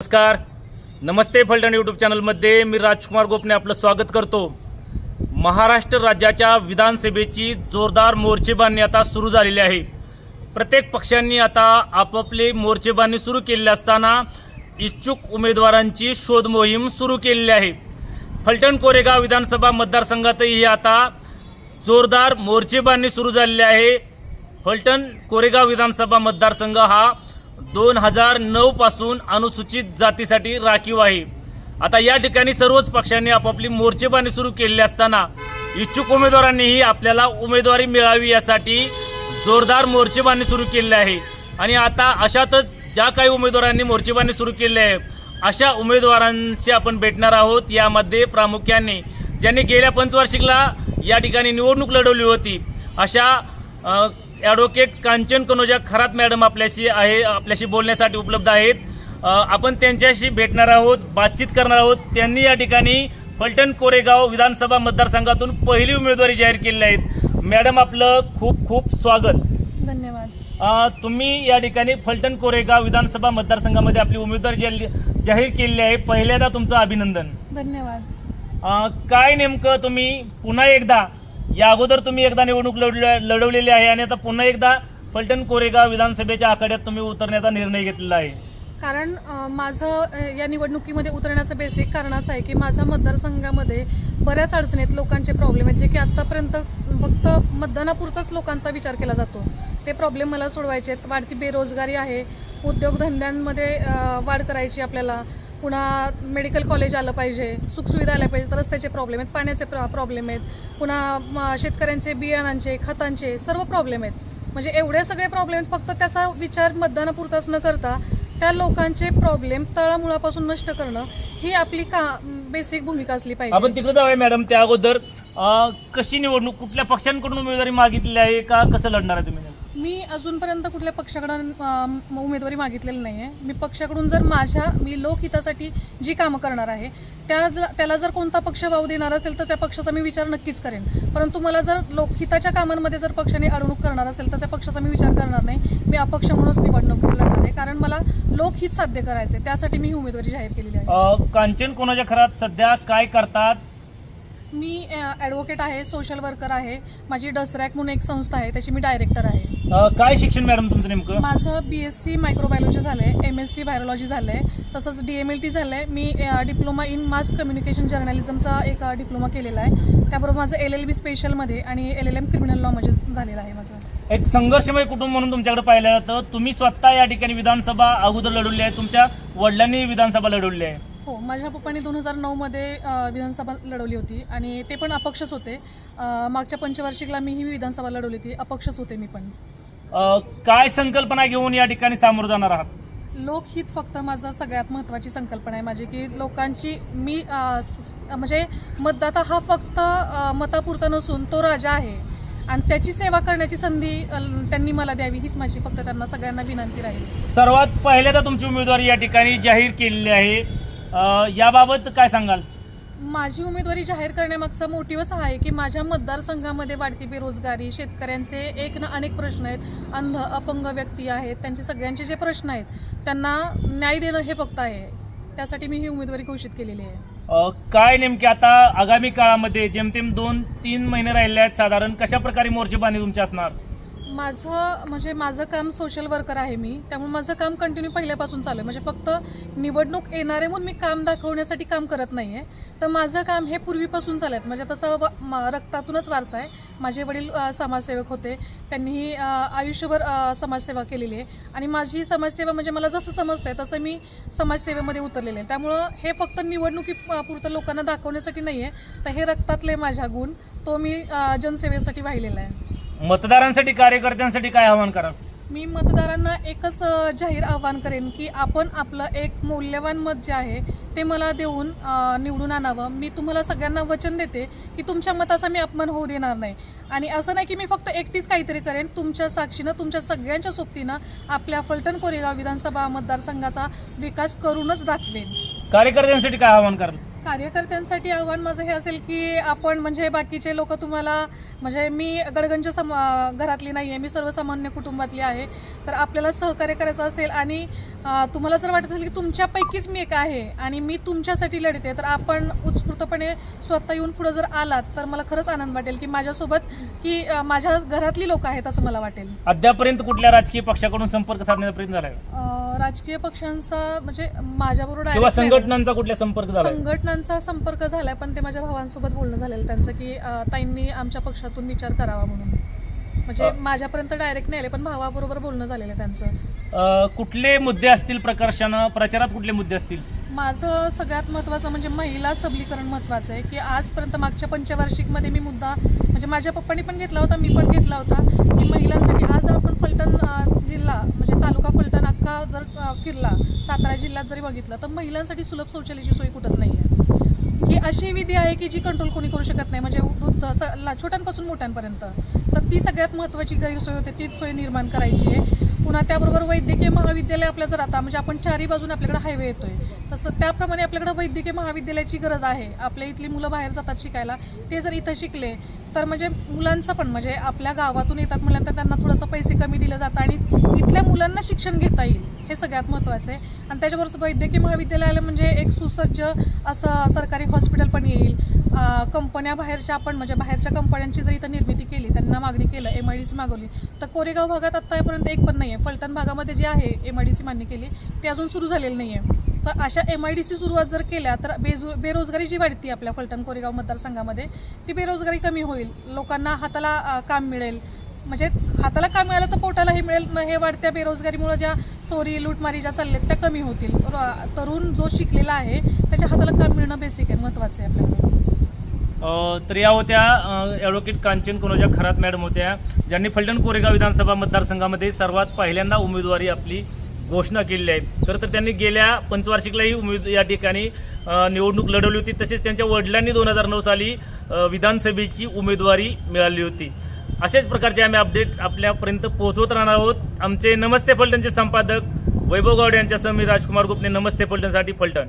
नमस्कार. नमस्ते फलटण यूट्यूब चॅनलमध्ये मी राजकुमार गोपने आपलं स्वागत करतो. महाराष्ट्र राज्याच्या विधानसभेची जोरदार मोर्चेबांधणी आता सुरू झालेली आहे. प्रत्येक पक्षांनी आता आपापले मोर्चेबांधणी सुरू केलेली असताना इच्छुक उमेदवारांची शोध मोहीम सुरू केलेली आहे. फलटण कोरेगाव विधानसभा मतदारसंघातही आता जोरदार मोर्चेबांधणी सुरू झालेली आहे. फलटण कोरेगाव विधानसभा मतदारसंघ हा दोन हजार नऊ पासून अनुसूचित जातीसाठी राखीव आहे. आता या ठिकाणी सर्वच पक्षांनी आपापली मोर्चेबांधणी सुरू केलेली असताना इच्छुक उमेदवारांनीही आपल्याला उमेदवारी मिळावी यासाठी जोरदार मोर्चेबांधणी सुरू केलेली आहे. आणि आता अशातच ज्या काही उमेदवारांनी मोर्चेबांधणी सुरू केली आहे अशा उमेदवारांशी आपण भेटणार आहोत. यामध्ये प्रामुख्याने ज्यांनी गेल्या पंचवार्षिकला या ठिकाणी निवडणूक लढवली होती अशा ॲडव्होकेट कांचन कनोजा खरात मॅडम आपल्याशी आहे आपल्याशी बोलण्यासाठी उपलब्ध आहेत. आपण त्यांच्याशी भेटणार आहोत बातचीत करणार आहोत. त्यांनी या ठिकाणी फलटण कोरेगाव विधानसभा मतदारसंघातून पहिली उमेदवारी जाहीर केलेली आहेत. मॅडम आपलं खूप खूप स्वागत. धन्यवाद. तुम्ही या ठिकाणी फलटण कोरेगाव विधानसभा मतदारसंघामध्ये आपली उमेदवारी जाहीर- केलेली आहे. पहिल्यांदा तुमचं अभिनंदन. धन्यवाद. काय नेमकं तुम्ही पुन्हा एकदा या अगोदर तुम्ही एकदा निवडणूक लढल्या- लढवलेली आहे आणि आता पुन्हा एकदा फलटण कोरेगाव विधानसभेच्या आखाड्यात तुम्ही उतरण्याचा निर्णय घेतलेला आहे. कारण माझं या निवडणुकीमध्ये उतरण्याचं बेसिक कारण असं आहे की माझ्या मतदारसंघामध्ये बऱ्याच अडचणीत लोकांचे प्रॉब्लेम आहेत जे की आतापर्यंत फक्त मतदानापुरताच लोकांचा विचार केला जातो. ते प्रॉब्लेम मला सोडवायचे आहेत. वाढती बेरोजगारी आहे. उद्योगधंद्यांमध्ये वाढ करायची आपल्याला. पुन्हा मेडिकल कॉलेज आलं पाहिजे सुखसुविधा आल्या पाहिजे रस्त्याचे प्रॉब्लेम आहेत पाण्याचे प्रॉब्लेम आहेत पुन्हा शेतकऱ्यांचे बियाणांचे खतांचे सर्व प्रॉब्लेम आहेत. म्हणजे एवढे सगळे प्रॉब्लेम फक्त त्याचा विचार मतदानापुरताच न करता त्या लोकांचे प्रॉब्लेम तळामुळापासून नष्ट करणं ही आपली का बेसिक भूमिका असली पाहिजे. आपण तिकडे जाऊया मॅडम त्या अगोदर कशी निवडणूक कुठल्या पक्षांकडून उमेदवारी मागितली आहे का कसं लढणार आहे तुम्ही मी अजूनपर्यंत कुठल्या पक्षाकडून उमेदवारी मागितलेली नाही आहे मी पक्षाकडून जर माझ्या मी लोकहितासाठी जी कामं करणार आहे त्या त्याला जर कोणता पक्ष वाव देणार असेल तर त्या पक्षाचा मी विचार नक्कीच करेन. परंतु मला जर लोकहिताच्या कामांमध्ये जर पक्षाने अडवणूक करणार असेल तर त्या पक्षाचा मी विचार करणार नाही. मी अपक्ष म्हणूनच निवडणूक लढणार आहे कारण मला लोकहित साध्य करायचे आहे. त्यासाठी मी ही उमेदवारी जाहीर केलेली आहे. कांचन कोणाच्या खरात सध्या काय करतात? मी ॲडव्होकेट आहे सोशल वर्कर आहे. माझी डसरॅक म्हणून एक संस्था आहे त्याची मी डायरेक्टर आहे. अ, काय शिक्षण मॅडम तुमचं नेमकं? माझं बी एस सी मायक्रोबायोलॉजी झालं आहे एम एस सी व्हायरोलॉजी झालं आहे तसंच डी एम एल टी झालं आहे मी डिप्लोमा इन मास कम्युनिकेशन जर्नलिझमचा एक डिप्लोमा केलेला आहे. त्याबरोबर माझं एल एल बी स्पेशलमध्ये आणि एल एल एम क्रिमिनल लॉमध्ये झालेलं आहे माझं. एक संघर्षमय कुटुंब म्हणून तुमच्याकडे पाहिलं जातं तुम्ही स्वतः या ठिकाणी विधानसभा अगोदर लढवली आहे तुमच्या वडिलांनी विधानसभा लढवली आहे. हो माझ्या पप्पांनी दोन हजार नऊमध्ये विधानसभा लढवली होती आणि ते पण अपक्षच होते. मागच्या पंचवार्षिकला मीही विधानसभा लढवली होती. अपक्षच होते मी पण. काय संकल्पना घेऊन या ठिकाणी सामोरं जाणार आहात? लोकहित फक्त माझं सगळ्यात महत्त्वाची संकल्पना आहे माझी की लोकांची मी म्हणजे मतदाता हा फक्त मतापुरता नसून तो राजा आहे. आणि त्याची सेवा करण्याची संधी त्यांनी मला द्यावी हीच माझी फक्त त्यांना सगळ्यांना विनंती राहील. सर्वात पहिल्यांदा तुमची उमेदवारी या ठिकाणी जाहीर केलेली आहे. अ, याबाबत काय सांगाल? माझी उमेदवारी जाहीर करण्यामागचा मोटिव्हच हा आहे की माझ्या मतदारसंघामध्ये वाढती बेरोजगारी शेतकऱ्यांचे एक ना अनेक प्रश्न आहेत. अंध अपंग व्यक्ती आहेत. त्यांचे सगळ्यांचे जे प्रश्न आहेत त्यांना न्याय देणं हे फक्त आहे. त्यासाठी मी ही उमेदवारी घोषित केलेली आहे. अ, काय नेमके आता आगामी काळामध्ये जेमतेम दोन तीन महिने राहिले आहेत साधारण कशा प्रकारे मोर्चेबांधणी तुमची असणार? माझं म्हणजे माझं काम सोशल वर्कर आहे मी. त्यामुळे माझं काम कंटिन्यू पहिल्यापासून चालू आहे. म्हणजे फक्त निवडणूक येणारे म्हणून मी काम दाखवण्यासाठी काम करत नाही आहे तर माझं काम हे पूर्वीपासून चालत म्हणजे तसं व- रक्तातूनच वारसा आहे. माझे वडील समाजसेवक होते. त्यांनीही आयुष्यभर समाजसेवा केलेली आहे. आणि माझी समाजसेवा म्हणजे मला जसं समजतंय तसं मी समाजसेवेमध्ये उतरलेले आहे. त्यामुळं हे फक्त निवडणुकी पुरतं लोकांना दाखवण्यासाठी नाही आहे तर हे रक्तातले माझ्या गुण तो मी जनसेवेसाठी वाहिलेला आहे. मतदारांसाठी कार्यकर्त्यांसाठी काय आवाहन कराल? मी मतदारांना एकच जाहीर आवाहन करेन की आपण आपलं एक मौल्यवान मत जे आहे ते मला देऊन निवडून आणावं. मी तुम्हाला सगळ्यांना वचन देते की तुमच्या मताचा मी अपमान होऊ देणार नाही. आणि असं नाही की मी फक्त एकटीच काहीतरी करेन. तुमच्या साक्षीनं तुमच्या सगळ्यांच्या सोबतीनं आपल्या फलटण कोरेगाव विधानसभा मतदारसंघाचा विकास करूनच दाखवेन. कार्यकर्त्यांसाठी काय आवाहन कराल? कार्यकर्त्यांसाठी आव्हान माझं हे असेल की आपण म्हणजे बाकीचे लोक तुम्हाला म्हणजे मी गडगंज सम घरातली नाही आहे मी सर्वसामान्य कुटुंबातली आहे. तर आपल्याला सहकार्य करायचं असेल आणि तुम्हाला जर वाटत असेल की तुमच्यापैकीच मी एक आहे आणि मी तुमच्यासाठी लढते तर आपण उत्स्फूर्तपणे स्वतः येऊन पुढे जर आलात तर मला खरंच आनंद वाटेल की माझ्यासोबत की माझ्या घरातली लोक आहेत असं मला वाटेल. अद्यापर्यंत कुठल्या राजकीय पक्षाकडून संपर्क साधण्याचा प्रयत्न झाला राजकीय पक्षांचा म्हणजे माझ्याबरोबर. संघटनांचा कुठल्या संपर्क झाला संघटनांचा संपर्क झालाय पण ते माझ्या भावांसोबत बोलणं झालेलं. त्यांचं की अं, ताईंनी आमच्या पक्षातून विचार करावा म्हणून. म्हणजे. माझ्यापर्यंत डायरेक्ट नाही आले पण भावाबरोबर बोलणं झालेलं आहे त्यांचं. कुठले मुद्दे असतील प्रकर्षानं? प्रचारात कुठले मुद्दे असतील? माझं सगळ्यात महत्त्वाचं म्हणजे महिला सबलीकरण महत्त्वाचं आहे की आजपर्यंत मागच्या पंचवार्षिकमध्ये मी मुद्दा म्हणजे माझ्या पप्पांनी पण घेतला होता मी पण घेतला होता की महिलांसाठी आज आपण फलटण अं, जिल्हा म्हणजे तालुका फलटण अख्खा जर अं, फिरला सातारा जिल्ह्यात जरी बघितलं तर महिलांसाठी सुलभ शौचालयाची सोय कुठंच नाही आहे ही अशी विधी आहे की जी कंट्रोल कोणी करू शकत नाही. म्हणजे वृद्ध ला- छोट्यांपासून मोठ्यांपर्यंत. तर ती सगळ्यात महत्त्वाची गैरसोय होते तीच सोय निर्माण करायची आहे. पुन्हा त्याबरोबर वैद्यकीय महाविद्यालय आपल्या जर आता म्हणजे आपण चारही बाजूने आपल्याकडे हायवे येतोय. तसं त्याप्रमाणे आपल्याकडे वैद्यकीय महाविद्यालयाची गरज आहे. आपल्या इथली मुलं बाहेर जातात शिकायला. ते जर इथं शिकले तर म्हणजे मुलांचं पण म्हणजे आपल्या गावातून येतात म्हटल्यानंतर त्यांना थोडंसं पैसे कमी दिलं जातं आणि इथल्या मुलांना शिक्षण घेता येईल. हे सगळ्यात महत्त्वाचं आहे. आणि त्याच्याबरोबर वैद्यकीय महाविद्यालयाला म्हणजे एक सुसज्ज असं सरकारी हॉस्पिटल पण येईल. कंपन्या बाहेरच्या आपण म्हणजे बाहेरच्या कंपन्यांची जर इथं निर्मिती केली त्यांना मागणी केलं एम आय डी सी मागवली तर कोरेगाव भागात आत्तापर्यंत एक पण नाही आहे फलटण भागामध्ये जे आहे एम आय डी सी मान्य केली ते अजून सुरू झालेलं नाही आहे तर अशा एम आय डी सी सुरुवात जर केल्या तर बेजो बेरोजगारी जी वाढती आपल्या फलटण कोरेगाव मतदारसंघामध्ये ती बेरोजगारी कमी होईल. लोकांना हाताला काम मिळेल. म्हणजे हाताला काम मिळालं तर पोटालाही मिळेल. हे वाढत्या बेरोजगारीमुळे ज्या चोरी लूटमारी ज्या चालल्यात त्या कमी होतील. तरुण जो शिकलेला आहे त्याच्या हाताला काम मिळणं बेसिक आहे महत्वाचं आहे आपल्याला. तर या होत्या ॲडव्होकेट कांचन कोनोजा खरात मॅडम होत्या. ज्यांनी फलटण कोरेगाव विधानसभा मतदारसंघामध्ये सर्वात पहिल्यांदा उमेदवारी आपली घोषणा केलेली आहे. खरं तर त्यांनी गेल्या पंचवार्षिकलाही उमेद या ठिकाणी निवडणूक लढवली होती. तसेच त्यांच्या वडिलांनी दोन हजार नऊ साली विधानसभेची उमेदवारी मिळाली होती. अशाच प्रकारचे आम्ही अपडेट आपल्यापर्यंत पोहोचवत राहणार आहोत. आमचे नमस्ते फलटणचे संपादक वैभव गावडे यांच्यासह मी राजकुमार गुप्ते. नमस्ते फलटणसाठी फलटण.